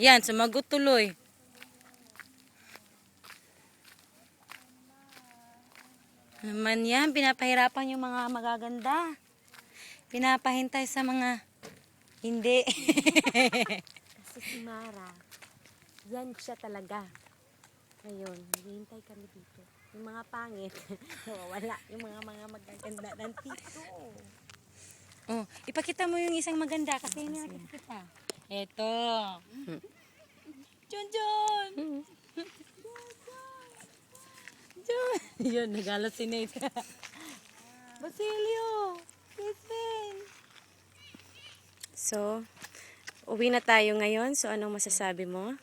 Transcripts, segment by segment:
Yan, sumagot tuloy. Naman yan, pinapahirapan yung mga magaganda. Pinapahintay sa mga hindi. Kasi si Mara, yan siya talaga. Ngayon, naghihintay kami dito. Yung mga pangit, nawawala. Yung mga mga magaganda nandito. oh, ipakita mo yung isang maganda kasi hindi nakikita. Eto. John John! John! Yun, nagalat si Nate. Basilio! Listen! So, uwi na tayo ngayon. So, anong masasabi mo?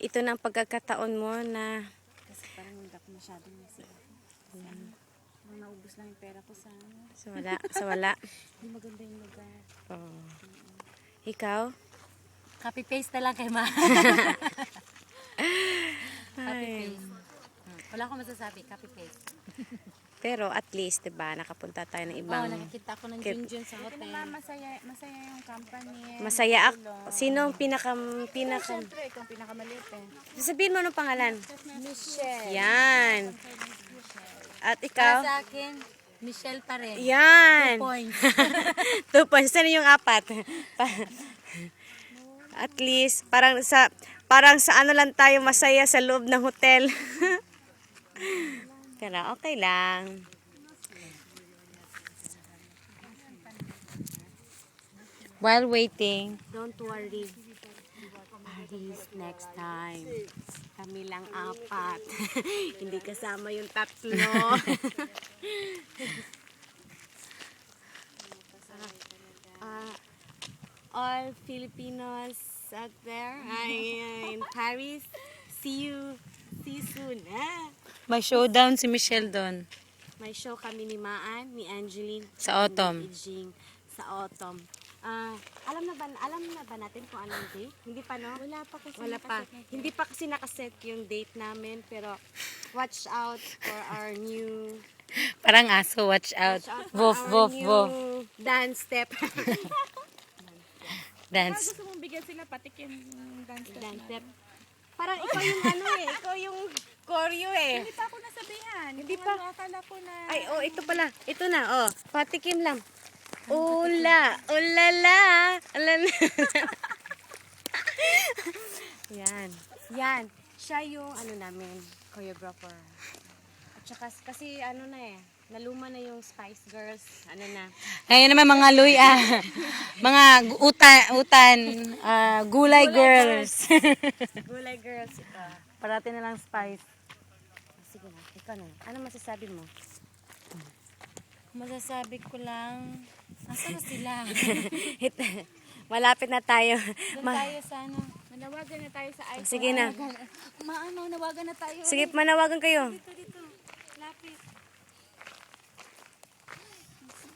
Ito na ang pagkakataon mo na Kasi parang hindi ako masyadong masaya. Kasi ano, naubos lang yung pera ko sa ano. sa wala. Sa wala. Hindi maganda yung lugar. Oh. Ikaw? Copy-paste na lang kay Ma. Copy-paste. Hmm, Wala akong masasabi. Copy-paste. Pero at least, 'di ba, nakapunta tayo ng Oo, ibang nakikita ko ng Kit- Junjun sa Ito hotel. naman masaya, masaya yung company. Masaya ako. Sino ang pinaka pinaka Siyempre, ikaw ang pinakamaliit eh. Sabihin mo anong pangalan? Michelle. Yan. At Para ikaw? sa akin, Michelle pa rin. Yan. Points. Two points. Saan yung apat? Pa- At least, parang sa parang sa ano lang tayo masaya sa loob ng hotel. Pero okay lang. While waiting. Don't worry. Paris next time. Kami lang apat. Hindi kasama yung tatlo. Ah, all Filipinos out there ay, in Paris, see you, see you soon. Ah. May showdown si Michelle doon. May show kami ni Maan, ni Angeline, Sa autumn. sa autumn. Ah, na ba alam na ba natin kung anong date? Hindi pa no? Wala pa kasi. Wala pa. Hindi pa kasi nakaset yung date namin pero watch out for our new Parang aso, watch out. watch out for Woof, our woof, new woof. dance step. Dance. Gusto mong bigyan sila patikim yung dance step dance step. Parang ikaw yung ano eh, ikaw yung choreo eh. Hindi pa ako nasabihan. Hindi pa. Ano, akala ko na. Ay, oh, ito pala. Ito na, oh. Patikim lang. Ula, ulala, ulala. Yan. Yan. Siya yung ano namin, choreographer. At saka, kasi ano na eh, naluma na yung Spice Girls. Ano na. Ngayon naman mga luy, ah. mga utan, utan, ah, gulay, girls. Gulay Girls ito. Parati na lang spice. Sige na, ikaw na. Ano masasabi mo? Masasabi ko lang, asa na sila? Malapit na tayo. Doon Ma- tayo sa ano. Manawagan na tayo sa iPhone. Sige na. Maano, nawagan na tayo. Sige, manawagan kayo. Dito, dito. Lapit.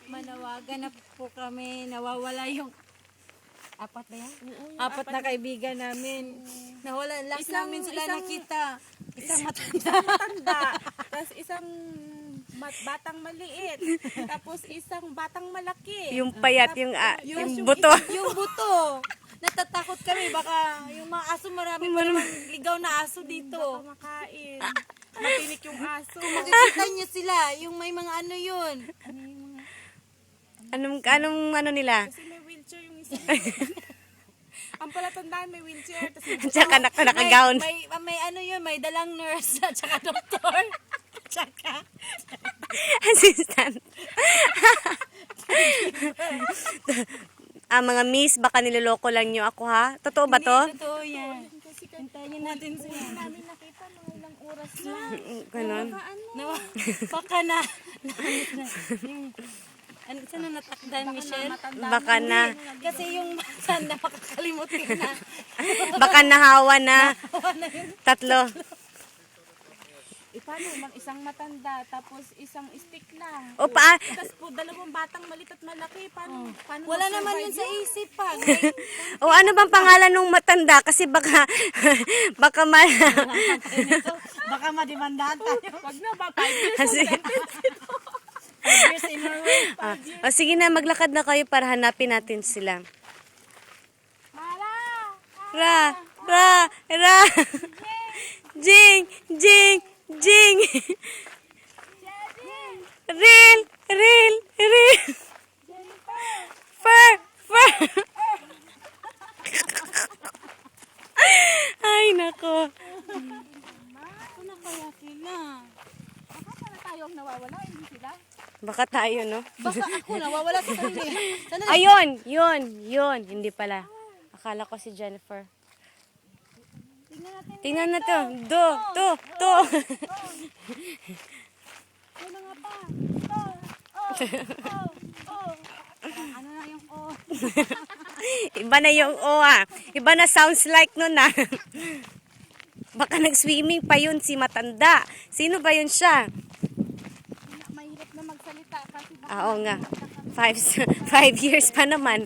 Manawagan na po kami. Nawawala yung apat na yan? apat, na kaibigan namin. Nawala. Last Isang- namin sila isang- nakita. Isang matanda. Tanda. Tapos isang batang maliit. Tapos isang batang malaki. Yung payat, yung, ah, Yung- yung yung buto. yung buto. Natatakot kami. Baka yung mga aso marami pa naman ligaw na aso dito. Kumakain. Matinik yung aso. Makikita niyo sila. Yung may mga ano yun. Anong, anong ano nila? Kasi may wheelchair yung isa. Ang palatandaan may wheelchair. Tapos Tsaka nak nakagawn. May, may, may ano yun, may dalang nurse at saka doktor. Tsaka, Assistant. ah, mga miss, baka niloloko lang nyo ako ha? Totoo ba to? Hindi, totoo yan. Hintayin natin sila. namin nakita mga ilang oras na. Mm, Ganon. Nawa, baka na. ano, saan na natakdan, Michelle? Baka na, Kasi yung matanda makakalimutin na. baka nahawa na. Tatlo. Paano? Mang isang matanda, tapos isang stick lang. O pa, Tapos po, dalawang batang malit at malaki. Paano? paano Wala naman yun sa isip pa. o ano bang pangalan nung matanda? Kasi baka, baka ma... Baka madimandahan tayo. Wag na ba? Five years Kasi, Five years in Norway. ah, o sige na, maglakad na kayo para hanapin natin sila. Mara! Ra, ra, ra. Jing, jing, jing. Reel, reel, reel. Fur, fur. Ay, nako. Ano na kaya sila? Baka para tayong nawawala, hindi sila. Baka tayo, no? Baka ako nawawala sa kanila. Ayun, yun, yun. Hindi pala. Akala ko si Jennifer. Tingnan natin. Tingnan na to. Do, to, to. Ano nga pa? Oh, oh, oh, oh. Ano na yung oh? Iba na yung O ah. Iba na sounds like nun ah. Baka nag-swimming pa yun si Matanda. Sino ba yun siya? Mahirap na magsalita kasi baka Ah, Oo nga. Five, five years pa naman.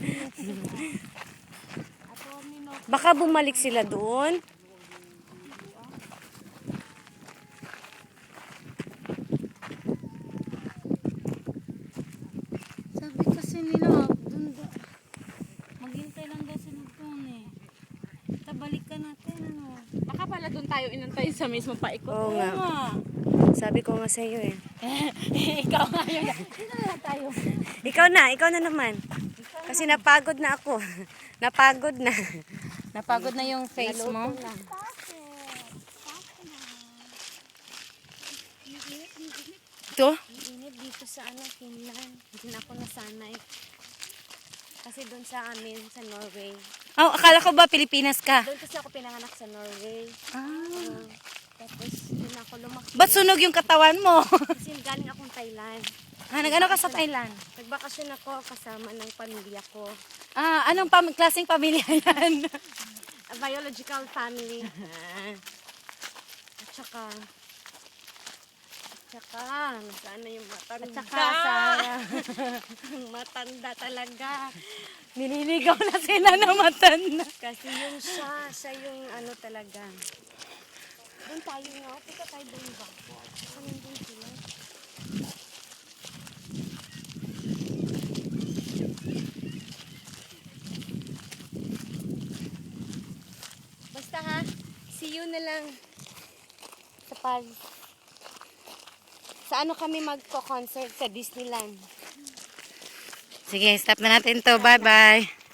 Baka bumalik sila doon. Sabi kasi nila, dun da, maghintay lang daw sila dun eh. Tabalik ka natin, ano. Baka pala doon tayo inantay sa mismo paikot. Oo nga. Sabi ko nga sa iyo eh. Ikaw nga yun. Dito na lang tayo. Ikaw na, ikaw na naman. Kasi napagod na ako. napagod na. Napagod na yung face mo. Ito? Init dito sa ano, Finland. Hindi na ako nasanay. Kasi doon sa amin, sa Norway. Oh, akala ko ba Pilipinas ka? Doon kasi ako pinanganak sa Norway. Ah. tapos doon ako lumaki. Ba't sunog yung katawan mo? Kasi galing akong Thailand. ah, nag-ano ka sa Thailand? Nagbakasyon ako kasama ng pamilya ko. Ah, anong pam klaseng pamilya yan? A biological family. At saka, at saka, nasaan na yung matanda? At saka, sa- Ang matanda talaga. Nililigaw na sila na matanda. Kasi yung siya, siya yung ano talaga. Doon tayo nga, punta tayo doon ba? Saan nandun sila? Basta ha, see you na lang sa pag sa ano kami magko-concert sa Disneyland. Sige, stop na natin to. Bye-bye.